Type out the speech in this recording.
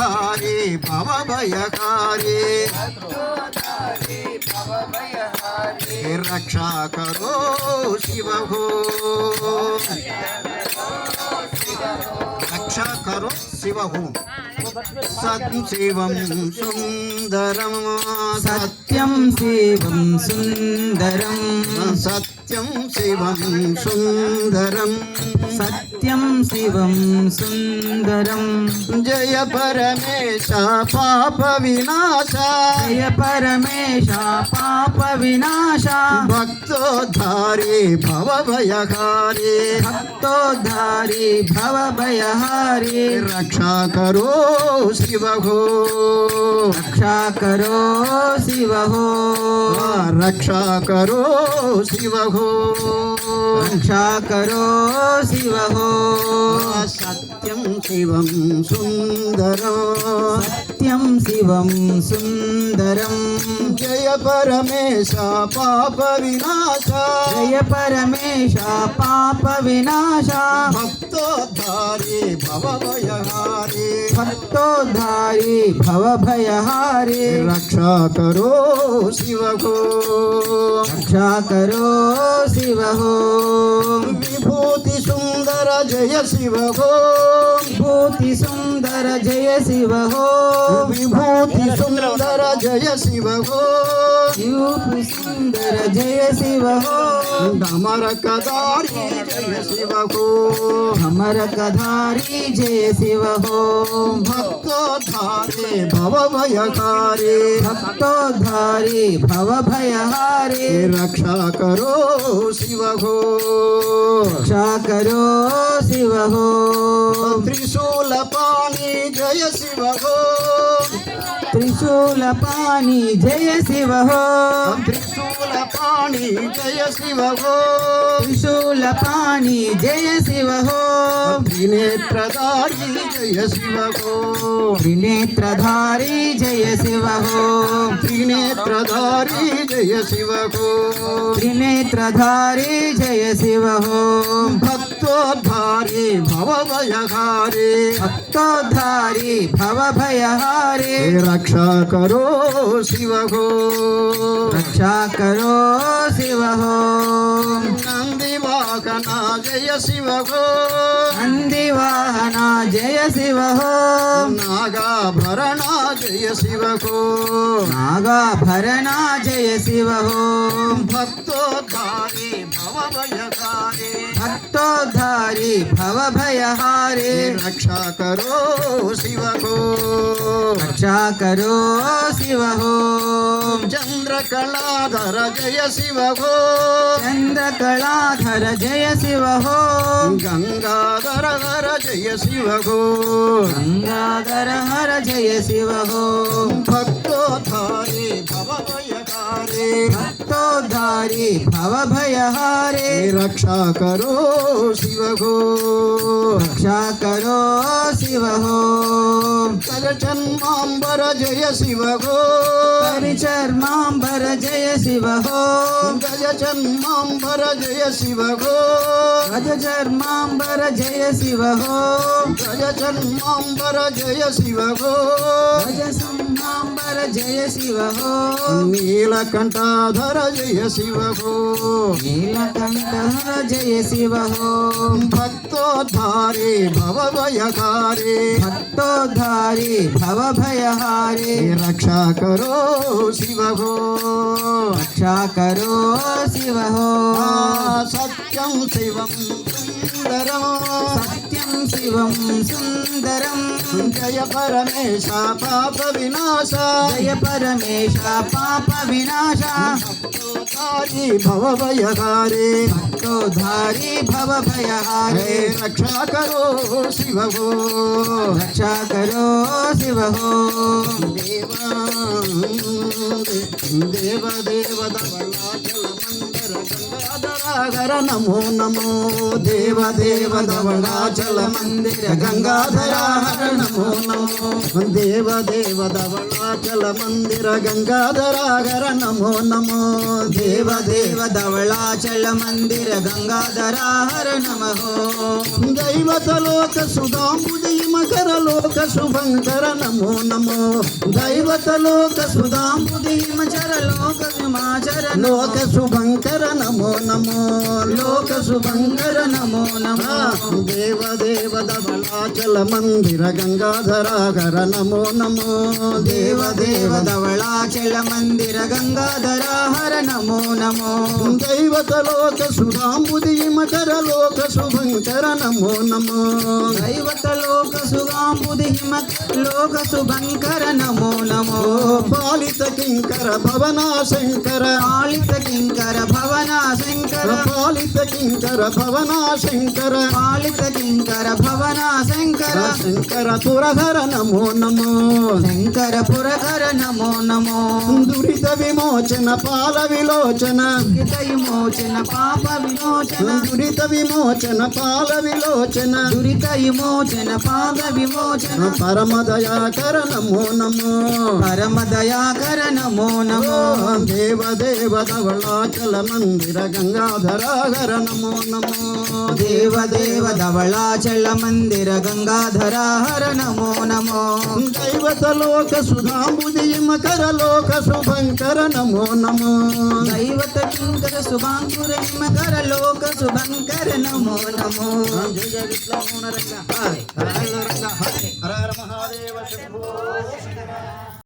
భవభయకారి భవభయకారి రక్షా కరో శివో రక్షా కరో శివో सत्सेवं सत्यम सत्यं सेवं सत्यम सत्यं शिवं जय परमेश पाप विनाश। जय परमेश पाप विनाश। परमेश भव भयहारे भक्तोधारे भव भयहारे रक्षा करो शिव हो रक्षा करो शिव हो रक्षा करो शिव हो रक्षा करो शिव हो सत्यम शिवम सुंदर सत्यम शिवम सुंदरम जय परमेश पाप विनाश। जय परमेश पाप विनाश। भक्तोद्धारी। भक्तोद्धारी भवभयहारी रक्षा करो शिव को रक्षा करो शिव हो विभूति सुंदर जय शिव को विभूति विभूति सुंदर जय शिव हो। विभूति सुंदर जय शिव हो। विभूति सुंदर जय शिव हो। हमर कदारी जय शिव हो। हमर कदारी जय शिव हो। भक्तो धारे भव भयहारे। भक्तो धारे भव भयहारे। रक्षा करो शिव हो। रक्षा करो शिव हो। त्रिशूल త్రిశూలపాణి జయ శివ త్రిశూలపాణి జయ శివ త్రిశూలపాణి జయ శివ త్రిశూలపాణి జయ శివ త్రినేత్రధారి జయ శివ త్రినేత్రధారి జయ శివ త్రినేత్రధారి జయ శివ త్రినేత్రధారి జయ శివ భక్త భవభయహారి భవభయహారి భక్తోద్ధారి భవభయహారి రక్షా కరో శివ హో రక్షా కరో శివ హో నందివాహనా జయ శివ హో నందివాహనా జయ శివ హో నాగాభరణ జయ శివ హో నాగాభరణ జయ శివ హో భక్త భక్తోద్ధారి భవభయహారి భక్తోద్ధారి భవభయహారి రక్షా కరో శివ హో రక్షా కరో శివ హో చంద్రకళాధర జయ శివ హో చంద్రకళాధర జయ శివ హో గంగాధర హర జయ శివ గంగాధర హర జయ శివ హో భక్తోద్ధారి भवभयहारे भवभयहारे रक्षा करो शिव हो रक्षा करो शिव हो करचर्माम्बर जय शिव हो हरिचर्माम्बर जय शिव हो गजचर्माम्बर जय शिव हो ध्वज चर्मांबर जय शिव हो। ध्वज चर्मांबर जय शिव हो। ध्वज सम्मांबर जय शिव हो। नीलकंठाधर जय शिव हो। नीलकंठाधर जय शिव हो। भक्तोद्धारे भव भयहारे भक्तोद्धारे भव भयहारे रक्षा करो शिव हो। रक्षा करो शिव हो सत्यं शिवं सुन्दरम् नित्यं शिवं सुन्दरं जय परमेशा पापविनाशा जय परमेशा पापविनाशा भक्तोधारी भवभयहारे भक्तोधारी भवभयहारे रक्षा करो शिव हो रक्षा करो शिव हो देवा देव देव दवळाचल गङ्गाधराधर नमो नमो देव देव दवळाचल మంగళ మందిర గంగాధరాహర నమో నమో దేవ దేవ ధవళాచల మందిర గంగాధరాహర నమో నమో దేవ దేవ ధవళాచల మందిర గంగాధరాహర నమో దైవతలోక సుధాంబుజయ మకర లోక శుభంకర నమో నమో దైవతలోక సుధాంబుజయ మచర లోక విమాచర లోక శుభంకర నమో నమో లోక శుభంకర నమో నమో దేవ దేవ ధవళాచల మందిర గంగాధరాగర నమో నమో. దేవ దేవ ధవళాచల మందిర గంగాధర హర నమో నమో. దైవత లోక శుభంకర నమో నమో. దైవత లోక సుగాంబుది హిమ లోక శుభంకర నమో నమో. పాలిత కింకర భవనా శంకర. పాలిత కింకర భవన శంకర. పాలిత కింకర భవనా శంకర. పాలిత కింకర శంకర భవనాశ శంకర తురధర నమో నమో. శంకర పురకర నమో నమో. దురిత విమోచన పాల విలోచన. హిత విమోచన పాప విమోచన. దురిత విమోచన పాల విలోచన. దురిత విమోచన పాప విమోచన. పరమ దయాకర నమో నమో. పరమ దయాకర నమో నమో. దేవ దేవ ధవళాచల మందిర గంగాధరాగర నమో నమో. దేవ దేవ ధవళాచల మందిర గంగాధర హర నమో. నమో దైవత లోక సుధాంబుది మకర లోక శుభంకర నమో నమో. దైవత కింకర శుభాంకుర హిమకర లోక శుభంకర నమో నమో జయ జయ హర రంగ హర హర హర మహాదేవ శంభో.